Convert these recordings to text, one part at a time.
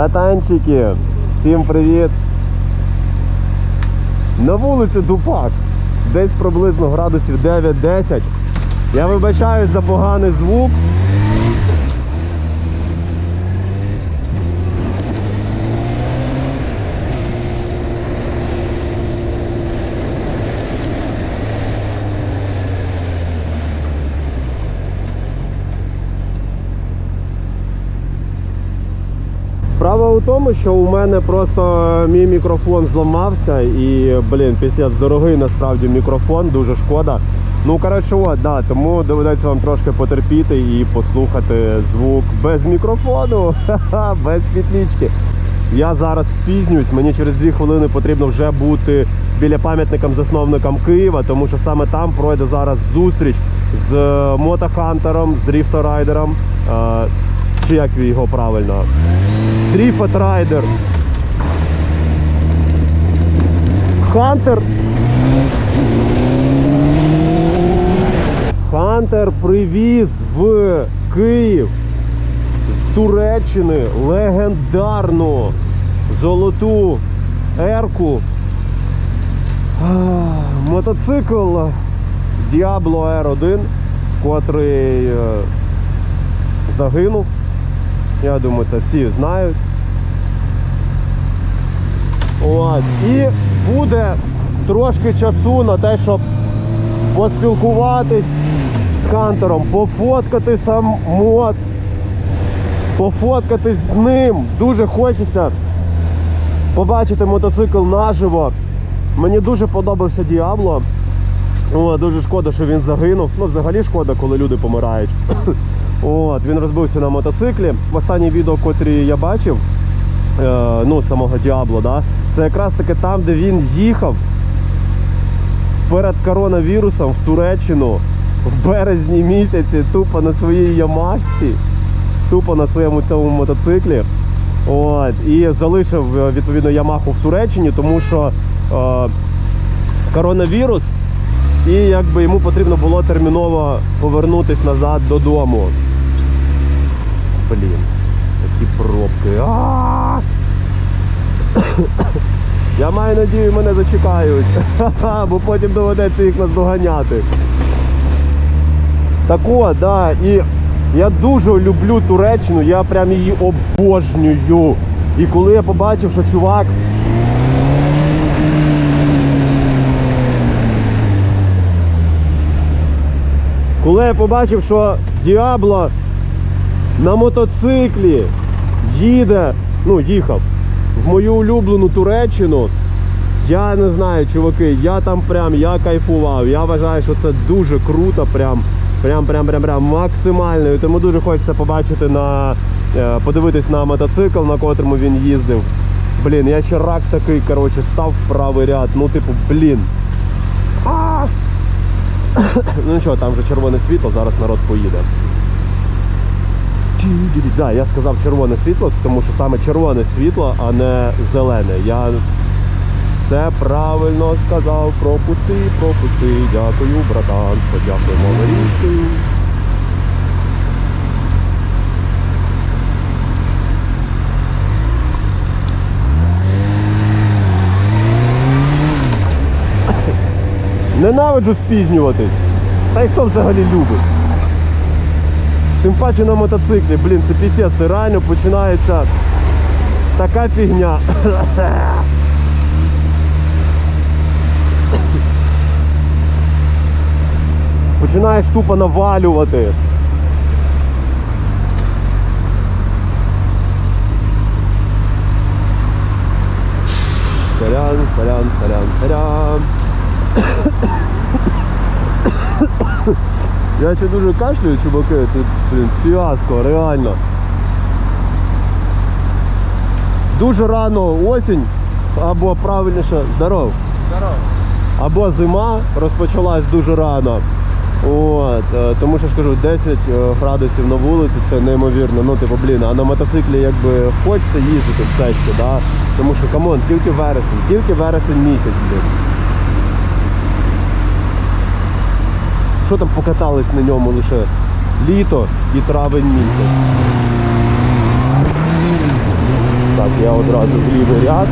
Братанчики, всім привіт! На вулиці Дупак. Десь приблизно градусів 9-10. Я вибачаюсь за поганий звук. Справа у тому, що у мене просто мій мікрофон зламався і, блін, піздець, дорогий насправді мікрофон, дуже шкода. Ну, коротше, от, да, тому доведеться вам трошки потерпіти і послухати звук без мікрофону, без петлічки. Я зараз спізнююсь, мені через дві хвилини потрібно вже бути біля пам'ятникам засновникам Києва, тому що саме там пройде зараз зустріч з мотохантером, з дріфторайдером. Е, чи як його правильно? Дріфт райдер. Хантер. Хантер привіз в Київ з Туреччини легендарну золоту ерку. Мотоцикл Diablo R1, котрий е, загинув. Я думаю, це всі знають. От. І буде трошки часу на те, щоб поспілкуватись з Хантером, пофоткати сам мод, пофоткатись з ним. Дуже хочеться побачити мотоцикл наживо. Мені дуже подобався Діабло. О, дуже шкода, що він загинув. Ну, взагалі шкода, коли люди помирають. От, він розбився на мотоциклі. В останній відео, котрі я бачив, е, ну, самого Діабло, да, це якраз таки там, де він їхав перед коронавірусом в Туреччину в березні місяці, тупо на своїй Ямахці, тупо на своєму цьому мотоциклі. От, і залишив е, відповідно Ямаху в Туреччині, тому що е, коронавірус, і якби йому потрібно було терміново повернутися назад додому. Блін, які пробки. А! Я маю надію, мене зачекають, бо потім доведеться їх наздоганяти. Так от, да, і я дуже люблю Туреччину, я прям її обожнюю. І коли я побачив, що чувак Коли я побачив, що Діабло на мотоциклі їде, ну, їхав в мою улюблену Туреччину, я не знаю, чуваки, я там прям я кайфував. Я вважаю, що це дуже круто, прям, прям, прям, прям, прям максимально. І тому дуже хочеться побачити на е, подивитись на мотоцикл, на котрому він їздив. Блін, я ще рак такий, коротше, став в правий ряд. Ну, типу, блін. А! Ну нічого, там вже червоне світло, зараз народ поїде. Да, я сказав червоне світло, тому що саме червоне світло, а не зелене. Я все правильно сказав. Пропусти, пропусти. Дякую, братан. Подякуємо Марійською. Ненавиджу спізнюватись. Та й хто взагалі любить? Тим паче на мотоциклі, блін, це пісець, це реально починається така фігня. Починаєш тупо навалювати. Сорян, сорян, сорян, сорян. Я ще дуже кашлюю, чуваки, тут, блін, фіаско, реально. Дуже рано осінь, або правильніше, здоров. Здорово. Або зима розпочалась дуже рано. От, е, тому що ж кажу, 10 е, градусів на вулиці це неймовірно. Ну, типу, блін, а на мотоциклі якби хочеться їздити все ще, да? Тому що камон, тільки вересень, тільки вересень місяць, блін. Що там покатались на ньому лише літо і травень місяць. я одразу в лівий ряд.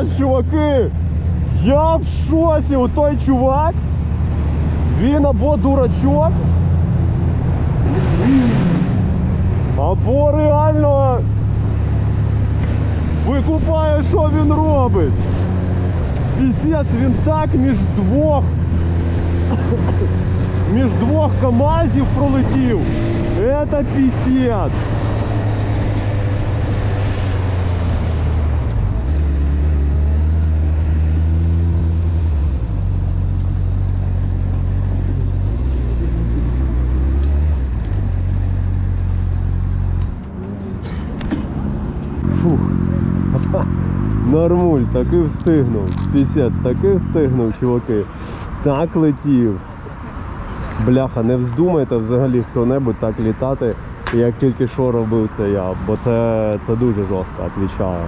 Пісець, чуваки! Я в шоці! У той чувак! Він або дурачок, або реально викупає, що він робить. Пісець, він так між двох між двох КАМАЗів пролетів. Это пісець. Таки встигнув. Пісець, таки встигнув, чуваки. Так летів. Бляха, не вздумайте взагалі хто-небудь так літати, як тільки що робив це я, бо це, це дуже жорстко, відвічаю.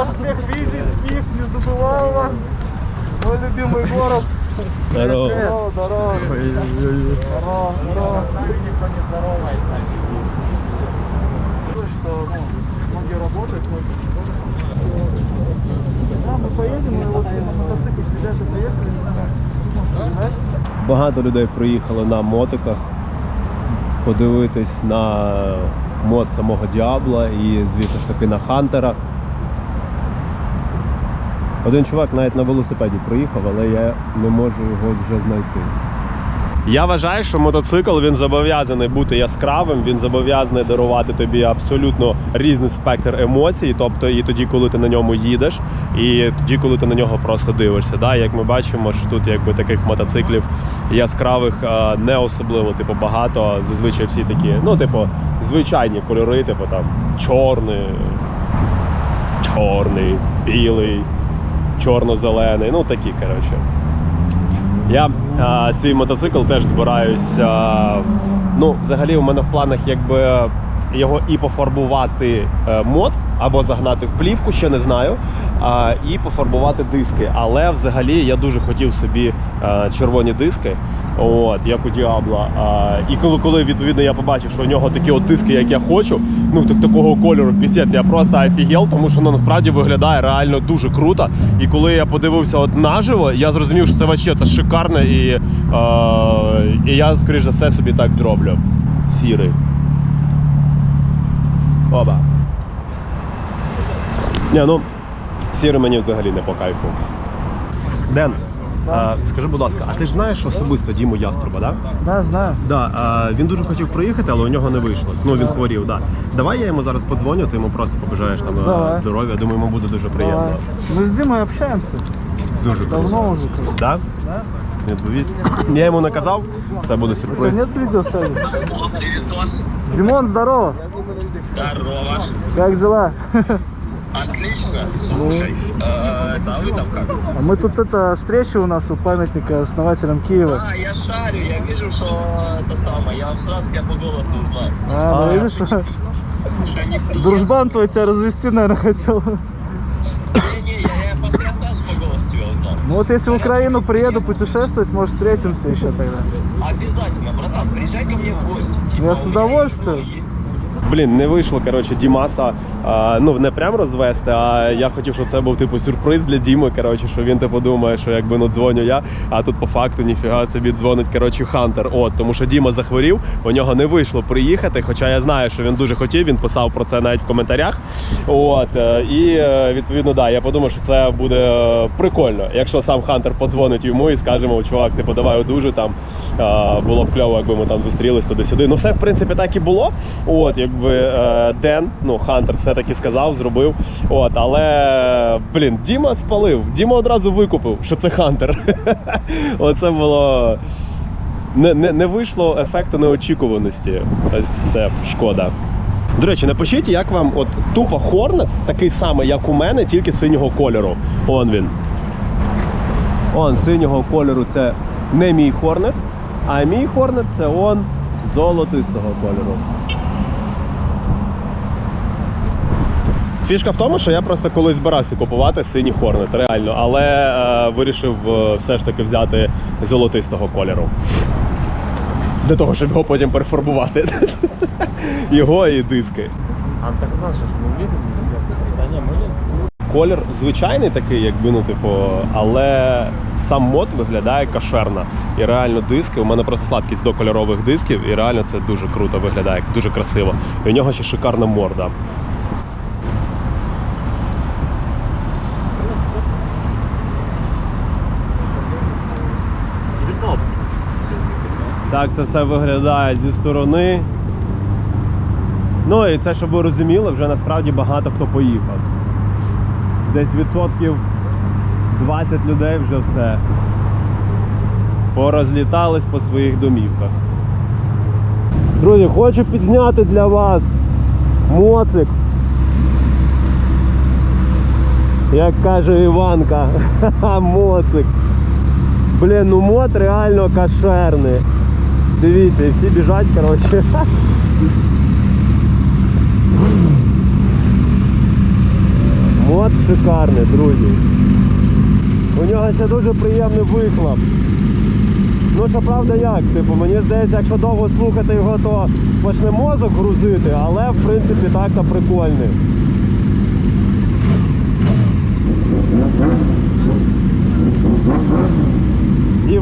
вас всех видеть, Пив, не забывал вас. Мой любимый город. Здорово! Здорово, здорово. Здорово, здорово. Ну, Что, ну, многие работают, многие школы. Да, мы поедем, мы вот на мотоцикле с ребятами приехали, не знаю, может, может, знаете? Багато людей приїхали на мотиках подивитись на мод самого Діабла і, звісно ж таки, на Хантера. Один чувак навіть на велосипеді приїхав, але я не можу його вже знайти. Я вважаю, що мотоцикл він зобов'язаний бути яскравим, він зобов'язаний дарувати тобі абсолютно різний спектр емоцій, тобто і тоді, коли ти на ньому їдеш, і тоді, коли ти на нього просто дивишся. Да? Як ми бачимо, що тут якби таких мотоциклів яскравих е, не особливо типу, багато. Зазвичай всі такі, ну, типу, звичайні кольори, типу там чорний, чорний, білий, чорно-зелений, ну такі, коротше. Я а, свій мотоцикл теж збираюсь. А, ну, взагалі, у мене в планах якби його і пофарбувати е, мод або загнати в плівку, ще не знаю. І пофарбувати диски. Але взагалі я дуже хотів собі е, червоні диски, от, як у Діабла. І коли, коли відповідно я побачив, що у нього такі от диски, як я хочу, ну так такого кольору пісець, я просто офігел, тому що ну, насправді виглядає реально дуже круто. І коли я подивився от наживо, я зрозумів, що це вообще це шикарно, і, е, і я, скоріш за все, собі так зроблю. Сірий. Оба. Ні, ну, сірий мені взагалі не по кайфу. Ден, а, скажи, будь ласка, а ти ж знаєш особисто Діму Яструба, так? Да? Да, знаю. Да, а, він дуже хотів приїхати, але у нього не вийшло. Ну він хворів, да. Давай я йому зараз подзвоню, ти йому просто побажаєш там е, Давай. здоров'я. Думаю, йому буде дуже приємно. Мы с Димой общаемся. Дуже круто. Давно уже. как. Да? Да? Відповість. Я йому наказав, це буде У тебя сюрприз. нет видеосвязи? Димон, здорово. Здорово. Как дела? Отлично. Слушай, э, это а вы там как? А мы тут это встреча у нас у памятника основателям Киева. А, я шарю, я вижу, что это самое, я сразу тебя по голосу узнал. А, ну А. видишь, приехал. дружбан твой тебя развести, наверное, хотел. Не-не, я, я по, я сразу по голосу тебя узнал. Ну вот если в Украину приеду путешествовать, может встретимся еще тогда. Обязательно, братан, приезжай ко мне в гости. Типа, Я с меня удовольствием. Блін, не вийшло, коротше, Дімаса. А, ну не прям розвести, а я хотів, щоб це був типу сюрприз для Діми. Коротше, що він типу думає, що якби ну дзвоню я, а тут по факту ніфіга собі дзвонить коротше, Хантер. От, тому що Діма захворів, у нього не вийшло приїхати. Хоча я знаю, що він дуже хотів, він писав про це навіть в коментарях. От, е, і е, відповідно, да, я подумав, що це буде е, прикольно, якщо сам Хантер подзвонить йому і скаже, мов, чувак, ти подавай одужу там. Було б кльово, якби ми там зустрілись туди-сюди. Ну, все в принципі так і було. От, якби е, Ден, ну Хантер все-таки сказав, зробив. От, але блін, Діма спалив. Діма одразу викупив, що це Хантер. Оце було. Не, не, не вийшло ефекту неочікуваності. Ось це шкода. До речі, напишіть, як вам от тупо Хорнет, такий самий, як у мене, тільки синього кольору. Он він. Он синього кольору це не мій Хорнет, а мій Хорнет це он золотистого кольору. Фішка в тому, що я просто колись збирався купувати синій Хорнет, реально, але е, вирішив е, все ж таки взяти золотистого кольору. Для того, щоб його потім перефарбувати. Його і диски. А так у нас же ж не вліземо? Та ні, ми Колір звичайний такий, якби ну, типу, але сам мод виглядає кошерно. І реально диски. У мене просто слабкість до кольорових дисків, і реально це дуже круто виглядає, дуже красиво. І у нього ще шикарна морда. Так це все виглядає зі сторони. Ну і це, щоб ви розуміли, вже насправді багато хто поїхав. Десь відсотків 20 людей вже все. Порозлітались по своїх домівках. Друзі, хочу підзняти для вас моцик. Як каже Іванка, моцик. Блін, ну мод реально кошерний. Дивіться, і всі біжать, коротше. Мод шикарний, друзі. У нього ще дуже приємний вихлоп. Ну, що правда, як? Типу, мені здається, якщо довго слухати його, то почне мозок грузити, але в принципі так-то прикольний.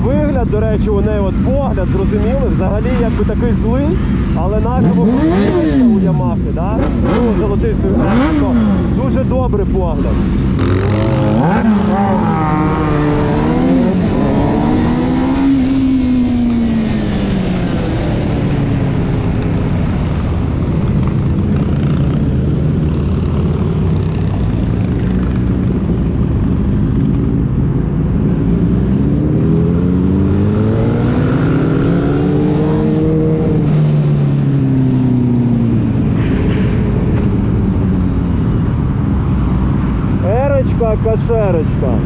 Вигляд, до речі, у неї от погляд, зрозуміли, взагалі якби такий злий, але нашого у Ямахи, да? ну, золотистої то дуже добрий погляд. Ерочка, кошерочка.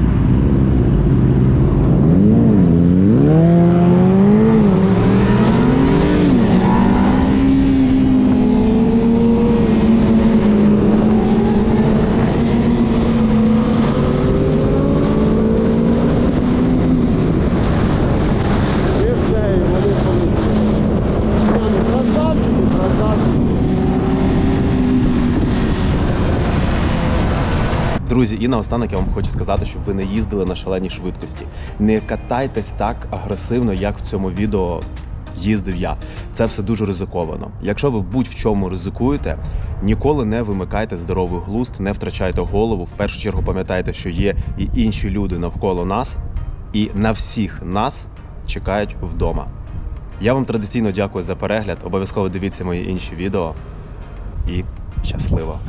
І все, і вони полетіли. Ну, Красавчики, красавчики. Друзі, і наостанок я вам хочу сказати, щоб ви не їздили на шаленій швидкості. Не катайтесь так агресивно, як в цьому відео їздив я. Це все дуже ризиковано. Якщо ви будь-в чому ризикуєте, ніколи не вимикайте здоровий глузд, не втрачайте голову. В першу чергу пам'ятайте, що є і інші люди навколо нас, і на всіх нас чекають вдома. Я вам традиційно дякую за перегляд. Обов'язково дивіться мої інші відео і щасливо!